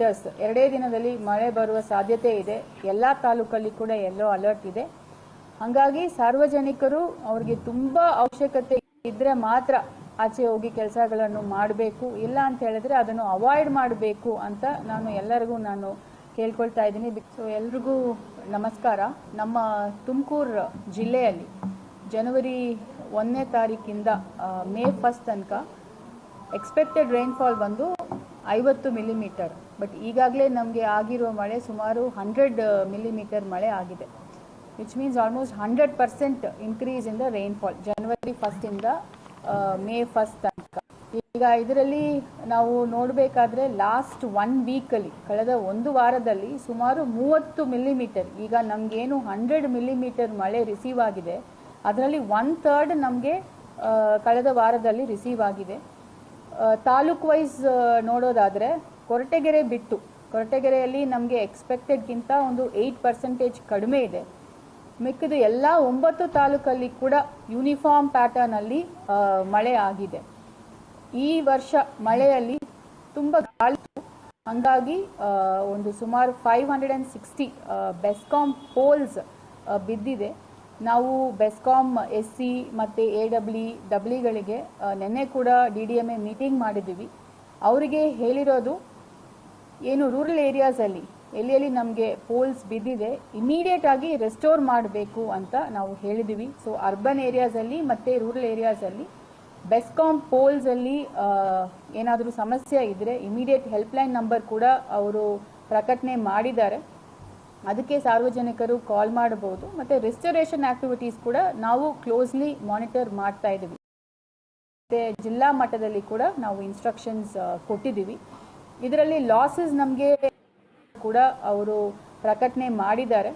Millimetres ಎರಡೇ ದಿನದಲ್ಲಿ ಮಳೆ ಬರುವ ಸಾಧ್ಯತೆ ಇದೆ. ಎಲ್ಲ ತಾಲೂಕಲ್ಲಿ ಕೂಡ ಎಲ್ಲೋ ಅಲರ್ಟ್ ಇದೆ. ಹಾಗಾಗಿ ಸಾರ್ವಜನಿಕರು ಅವ್ರಿಗೆ ತುಂಬ ಅವಶ್ಯಕತೆ ಇದ್ದರೆ ಮಾತ್ರ ಆಚೆ ಹೋಗಿ ಕೆಲಸಗಳನ್ನು ಮಾಡಬೇಕು. ಇಲ್ಲ ಅಂತ ಹೇಳಿದ್ರೆ ಅದನ್ನು ಅವಾಯ್ಡ್ ಮಾಡಬೇಕು ಅಂತ ನಾನು ಎಲ್ಲರಿಗೂ ನಾನು ಕೇಳ್ಕೊಳ್ತಾ ಇದ್ದೀನಿ. ಸೊ ಎಲ್ರಿಗೂ ನಮಸ್ಕಾರ. ನಮ್ಮ ತುಮಕೂರು ಜಿಲ್ಲೆಯಲ್ಲಿ ಜನವರಿ ಒಂದನೇ ತಾರೀಕಿಂದ ಮೇ ಫಸ್ಟ್ ತನಕ ಎಕ್ಸ್ಪೆಕ್ಟೆಡ್ ರೈನ್ಫಾಲ್ ಬಂದು ಐವತ್ತು ಮಿಲಿಮೀಟರ್ ಬಟ್ ಈಗಾಗಲೇ ನಮಗೆ ಆಗಿರೋ ಮಳೆ ಸುಮಾರು ಹಂಡ್ರೆಡ್ ಮಿಲಿಮೀಟರ್ ಮಳೆ ಆಗಿದೆ. Which means almost hundred percent increase in the rainfall January ಫಸ್ಟಿಂದ May first ತನಕ. ಈಗ ಇದರಲ್ಲಿ ನಾವು ನೋಡಬೇಕಾದ್ರೆ ಲಾಸ್ಟ್ ಒನ್ ವೀಕಲ್ಲಿ ಕಳೆದ ಒಂದು ವಾರದಲ್ಲಿ ಸುಮಾರು ಮೂವತ್ತು ಮಿಲಿಮೀಟರ್ ಈಗ ನಮಗೇನು ಹಂಡ್ರೆಡ್ ಮಿಲಿಮೀಟರ್ ಮಳೆ ರಿಸೀವ್ ಆಗಿದೆ. ಅದರಲ್ಲಿ ಒನ್ ಥರ್ಡ್ ನಮಗೆ ಕಳೆದ ವಾರದಲ್ಲಿ ರಿಸೀವ್ ಆಗಿದೆ. ತಾಲೂಕ್ ವೈಸ್ ನೋಡೋದಾದರೆ ಕೊರಟಗೆರೆ ಬಿಟ್ಟು, ಕೊರಟಗೆರೆಯಲ್ಲಿ ನಮಗೆ ಎಕ್ಸ್ಪೆಕ್ಟೆಡ್ಗಿಂತ ಒಂದು ಏಯ್ಟ್ ಪರ್ಸೆಂಟೇಜ್ ಕಡಿಮೆ ಇದೆ. ಮಿಕ್ಕಿದು ಎಲ್ಲ ಒಂಬತ್ತು ತಾಲೂಕಲ್ಲಿ ಕೂಡ ಯೂನಿಫಾರ್ಮ್ ಪ್ಯಾಟರ್ನಲ್ಲಿ ಮಳೆ ಆಗಿದೆ. ಈ ವರ್ಷ ಮಳೆಯಲ್ಲಿ ತುಂಬ ಗಾಳಿ. ಹಂಗಾಗಿ ಒಂದು ಸುಮಾರು five hundred and sixty BESCOM poles ಬಿದ್ದಿದೆ. ನಾವು ಬೆಸ್ಕಾಮ್ ಎಸ್ ಸಿ ಮತ್ತು ಎ ಡಬ್ಲ್ಯೂ ಡಬ್ಲಿಗಳಿಗೆ ನಿನ್ನೆ ಕೂಡ D D M A meeting ಮಾಡಿದ್ದೀವಿ. ಅವರಿಗೆ ಹೇಳಿರೋದು ಏನು ರೂರಲ್ ಏರಿಯಾಸಲ್ಲಿ ಎಲ್ಲೆಲ್ಲಿ ಎಲ್ಲಿ ನಮಗೆ ಪೋಲ್ಸ್ ಬಿದ್ದಿದೆ ಇಮಿಡಿಯೇಟ್ ಆಗಿ ರೆಸ್ಟೋರ್ ಮಾಡಬೇಕು ಅಂತ ನಾವು ಹೇಳಿದ್ದೀವಿ ಸೊ ಅರ್ಬನ್ ಏರಿಯಾಸಲ್ಲಿ ಮತ್ತು ರೂರಲ್ ಏರಿಯಾಸಲ್ಲಿ ಬೆಸ್ಕಾಂ ಪೋಲ್ಸಲ್ಲಿ ಏನಾದರೂ ಸಮಸ್ಯೆ ಇದ್ದರೆ ಇಮಿಡಿಯೇಟ್ ಹೆಲ್ಪ್ಲೈನ್ ನಂಬರ್ ಕೂಡ ಅವರು ಪ್ರಕಟಣೆ ಮಾಡಿದ್ದಾರೆ. ಅದಕ್ಕೆ ಸಾರ್ವಜನಿಕರು ಕಾಲ್ ಮಾಡಬಹುದು ಮತ್ತು ರೆಸ್ಟೋರೇಷನ್ ಆಕ್ಟಿವಿಟೀಸ್ ಕೂಡ ನಾವು ಕ್ಲೋಸ್ಲಿ ಮಾನಿಟರ್ ಮಾಡ್ತಾ ಇದ್ದೀವಿ ಮತ್ತು ಜಿಲ್ಲಾ ಮಟ್ಟದಲ್ಲಿ ಕೂಡ ನಾವು ಇನ್ಸ್ಟ್ರಕ್ಷನ್ಸ್ ಕೊಟ್ಟಿದ್ದೀವಿ. ಇದರಲ್ಲಿ ಲಾಸಸ್ ನಮಗೆ ಕೂಡ ಅವರು ಪ್ರಕಟಣೆ ಮಾಡಿದ್ದಾರೆ.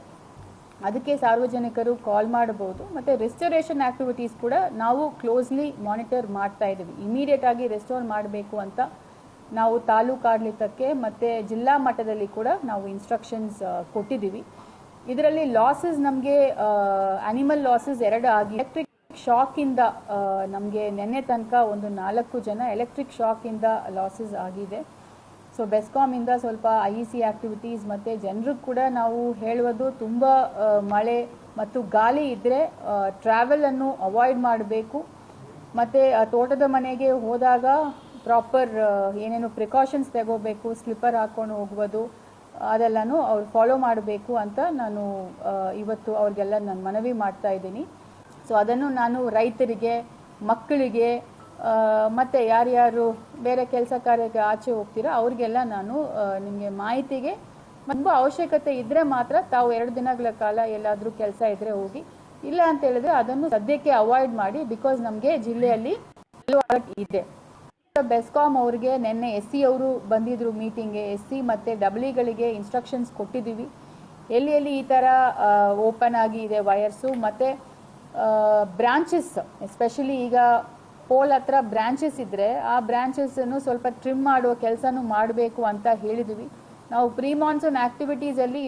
ಅದಕ್ಕೆ ಸಾರ್ವಜನಿಕರು ಕಾಲ್ ಮಾಡಬಹುದು. ಮತ್ತು ರೆಸ್ಟೋರೇಷನ್ ಆಕ್ಟಿವಿಟೀಸ್ ಕೂಡ ನಾವು ಕ್ಲೋಸ್ಲಿ ಮಾನಿಟರ್ ಮಾಡ್ತಾ ಇದ್ದೀವಿ. ಇಮಿಡಿಯೇಟ್ ಆಗಿ ರೆಸ್ಟೋರ್ ಮಾಡಬೇಕು ಅಂತ ನಾವು ತಾಲೂಕು ಆಡಳಿತಕ್ಕೆ ಮತ್ತು ಜಿಲ್ಲಾ ಮಟ್ಟದಲ್ಲಿ ಕೂಡ ನಾವು ಇನ್ಸ್ಟ್ರಕ್ಷನ್ಸ್ ಕೊಟ್ಟಿದ್ದೀವಿ. ಇದರಲ್ಲಿ ಲಾಸಸ್ ನಮಗೆ ಅನಿಮಲ್ ಲಾಸಸ್ ಎರಡು ಆಗಿ ಎಲೆಕ್ಟ್ರಿಕ್ ಶಾಕಿಂದ ನಮಗೆ ನಿನ್ನೆ ತನಕ ಒಂದು ನಾಲ್ಕು ಜನ ಎಲೆಕ್ಟ್ರಿಕ್ ಶಾಕಿಂದ ಲಾಸಸ್ ಆಗಿದೆ. ಸೊ ಬೆಸ್ಕಾಮಿಂದ ಸ್ವಲ್ಪ ಐ ಸಿ ಆಕ್ಟಿವಿಟೀಸ್ ಮತ್ತು ಜನರಿಗೆ ಕೂಡ ನಾವು ಹೇಳುವುದು ತುಂಬ ಮಳೆ ಮತ್ತು ಗಾಳಿ ಇದ್ದರೆ ಟ್ರಾವೆಲನ್ನು ಅವಾಯ್ಡ್ ಮಾಡಬೇಕು. ಮತ್ತು ತೋಟದ ಮನೆಗೆ ಹೋದಾಗ ಪ್ರಾಪರ್ ಏನೇನು ಪ್ರಿಕಾಷನ್ಸ್ ತಗೋಬೇಕು ಸ್ಲಿಪ್ಪರ್ ಹಾಕ್ಕೊಂಡು ಹೋಗುವುದು, ಅದೆಲ್ಲನೂ ಅವ್ರು ಫಾಲೋ ಮಾಡಬೇಕು ಅಂತ ನಾನು ಇವತ್ತು ಅವ್ರಿಗೆಲ್ಲ ನಾನು ಮನವಿ ಮಾಡ್ತಾ ಇದ್ದೀನಿ. ಸೊ ಅದನ್ನು ನಾನು ರೈತರಿಗೆ, ಮಕ್ಕಳಿಗೆ ಮತ್ತೆ ಯಾರ್ಯಾರು ಬೇರೆ ಕೆಲಸ ಕಾರ್ಯಕ್ಕೆ ಆಚೆ ಹೋಗ್ತೀರಾ ಅವ್ರಿಗೆಲ್ಲ ನಾನು ನಿಮಗೆ ಮಾಹಿತಿಗೆ ತುಂಬ ಅವಶ್ಯಕತೆ ಇದ್ದರೆ ಮಾತ್ರ ತಾವು ಎರಡು ದಿನಗಳ ಕಾಲ ಎಲ್ಲಾದರೂ ಕೆಲಸ ಇದ್ದರೆ ಹೋಗಿ. ಇಲ್ಲ ಅಂತ ಹೇಳಿದ್ರೆ ಅದನ್ನು ಸದ್ಯಕ್ಕೆ ಅವಾಯ್ಡ್ ಮಾಡಿ ಬಿಕಾಸ್ ನಮಗೆ ಜಿಲ್ಲೆಯಲ್ಲಿ ಇದೆ. ಬೆಸ್ಕಾಮ್ ಅವ್ರಿಗೆ ನಿನ್ನೆ ಎಸ್ ಸಿ ಅವರು ಬಂದಿದ್ರು ಮೀಟಿಂಗ್ಗೆ ಎಸ್ ಸಿ ಮತ್ತು ಡಬ್ಲಿಗಳಿಗೆ ಇನ್ಸ್ಟ್ರಕ್ಷನ್ಸ್ ಕೊಟ್ಟಿದ್ದೀವಿ. ಎಲ್ಲಿ ಎಲ್ಲಿ ಈ ಥರ ಓಪನ್ ಆಗಿ ಇದೆ ವಯರ್ಸು ಮತ್ತು ಬ್ರಾಂಚಸ್ ಎಸ್ಪೆಷಲಿ ಈಗ ಪೋಲ್ ಹತ್ರ ಬ್ರಾಂಚಸ್ ಇದ್ದರೆ ಆ ಬ್ರ್ಯಾಂಚಸ್ಸನ್ನು ಸ್ವಲ್ಪ ಟ್ರಿಮ್ ಮಾಡುವ ಕೆಲಸನೂ ಮಾಡಬೇಕು ಅಂತ ಹೇಳಿದ್ವಿ. ನಾವು ಪ್ರೀ ಮಾನ್ಸೂನ್ ಆ್ಯಕ್ಟಿವಿಟೀಸಲ್ಲಿ